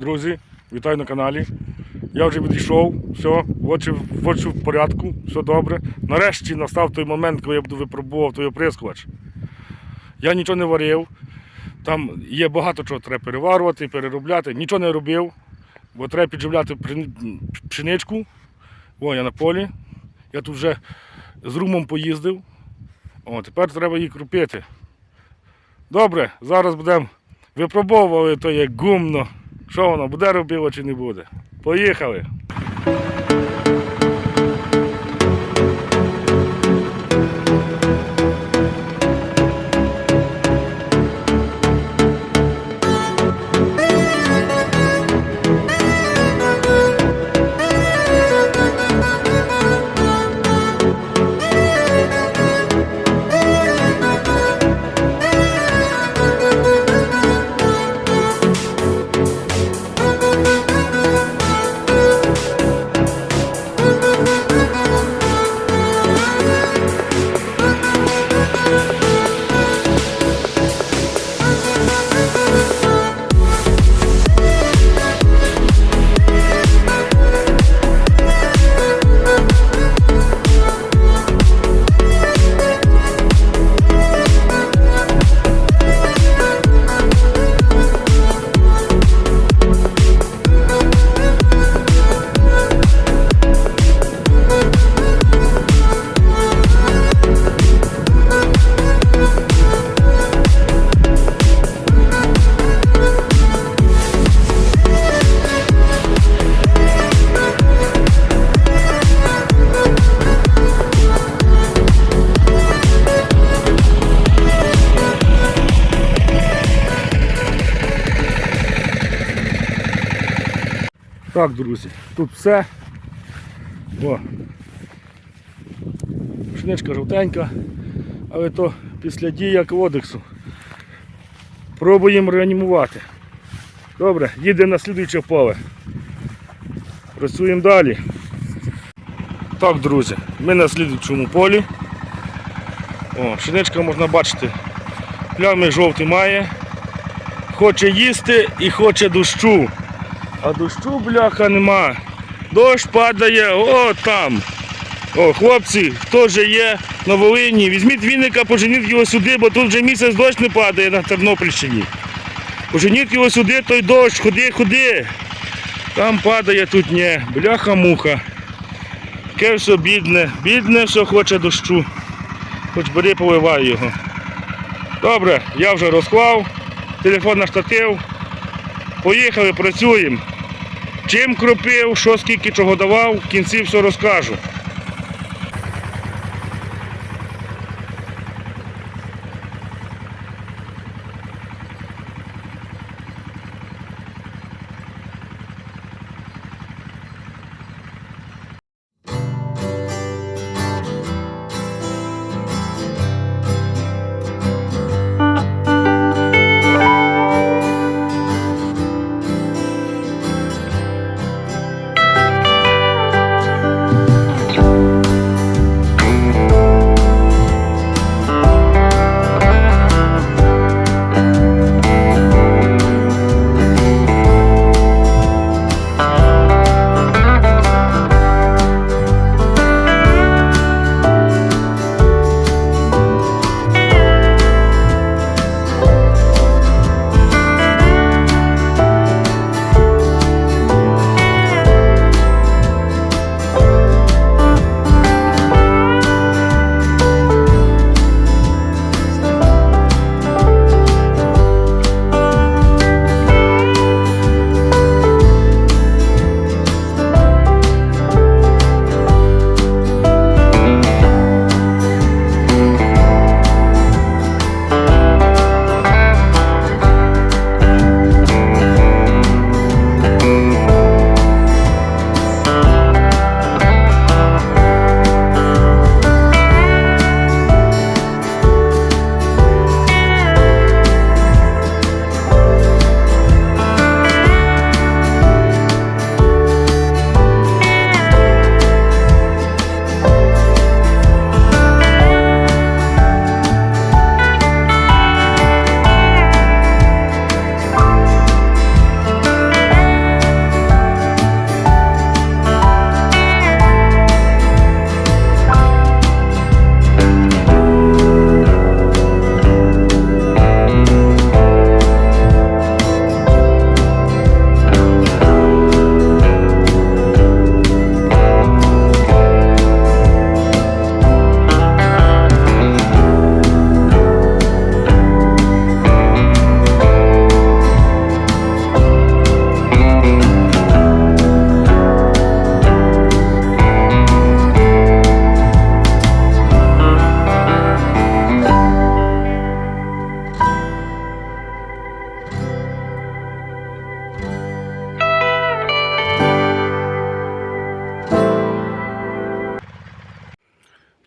Друзі, вітаю на каналі. Я вже відійшов, все, очі, в порядку, все добре. Нарешті настав той момент, коли я буду випробував той оприскувач. Я нічого не варив. Там є багато чого треба переварювати, переробляти. Нічого не робив, бо треба підживляти пшеничку. О, я на полі. Я тут вже з румом поїздив. О, тепер треба її крупити. Добре, зараз будемо випробовувати то як гумно. Що воно буде робило чи не буде. Поїхали. Так, друзі, тут все. О. Пшеничка жовтенька, але то після дії кодексу. Пробуємо реанімувати. Добре, їдемо на слідуюче поле. Працюємо далі. Так, друзі, ми на слідуючому полі. О, пшеничка можна бачити. Плями жовті має. Хоче їсти і хоче дощу. А дощу, бляха, нема. Дощ падає, о там. О, хлопці, хто же є на Волині, візьміть віника, поженіть його сюди, бо тут вже місяць дощ не падає на Тернопільщині. Поженіть його сюди, той дощ, ходи, ходи. Там падає, тут ні. Бляха-муха. Таке все бідне, бідне, все хоче дощу. Хоч бери, поливай його. Добре, я вже розклав, телефон на штатив. Поїхали, працюємо. Чим кропив, що скільки чого давав, в кінці все розкажу.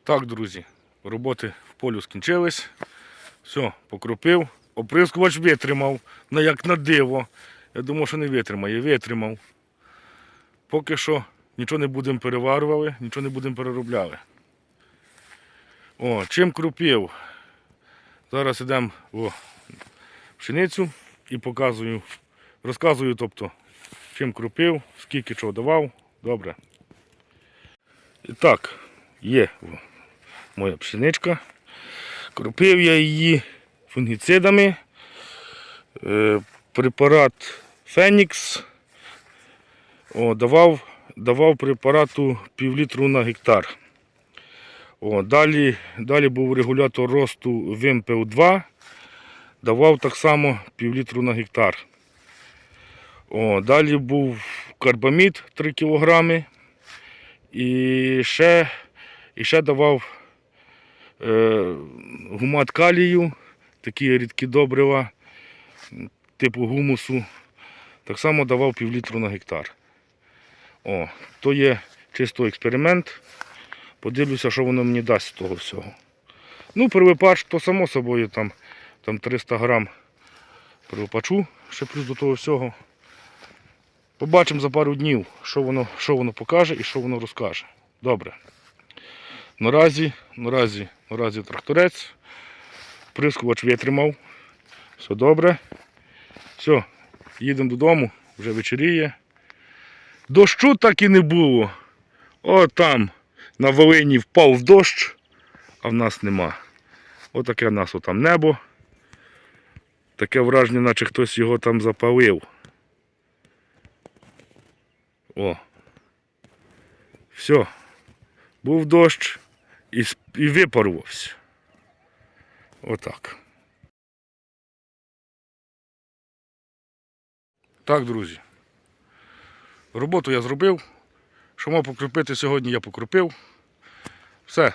Так, друзі, роботи в полю скінчились. Все, покропив. Оприскувач витримав, як на диво. Я думав, що не витримає, витримав. Поки що нічого не будемо переварювали, нічого не будемо переробляли. О, чим крупів? Зараз йдемо в пшеницю і показую, розказую, тобто, чим крупив, скільки чого давав. Добре. І так, є моя пшеничка. Кропив я її фунгіцидами. Е, препарат Фенікс. О, давав, давав препарату півлітру на гектар. О, далі, далі був регулятор росту Вимпел 2. Давав так само півлітру на гектар. О, далі був карбамід 3 кг. І ще, і ще давав гумат калію, такі рідкі добрива, типу гумусу. Так само давав півлітру на гектар. О, то є чисто експеримент. Подивлюся, що воно мені дасть з того всього. Ну, первопач, то само собою там, там 300 грам первопачу, ще плюс до того всього. Побачимо за пару днів, що воно, що воно покаже і що воно розкаже. Добре. Наразі, наразі, наразі тракторець. Прискувач витримав. Все добре. Все, їдемо додому, вже вечеріє. Дощу так і не було. О, там на Волині впав дощ, а в нас нема. Отаке в нас отам небо. Таке враження, наче хтось його там запалив. О. Все. Був дощ і, і випарувався. Отак. Так, друзі. Роботу я зробив. Що мав покропити сьогодні, я покропив. Все.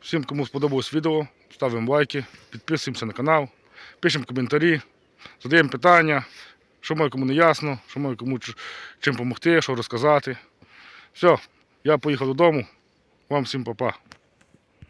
Всім, кому сподобалось відео, ставимо лайки, підписуємося на канал, пишемо коментарі, задаємо питання, що має кому не ясно, що має кому чим допомогти, що розказати. Все, я поїхав додому. Вам всім па-па.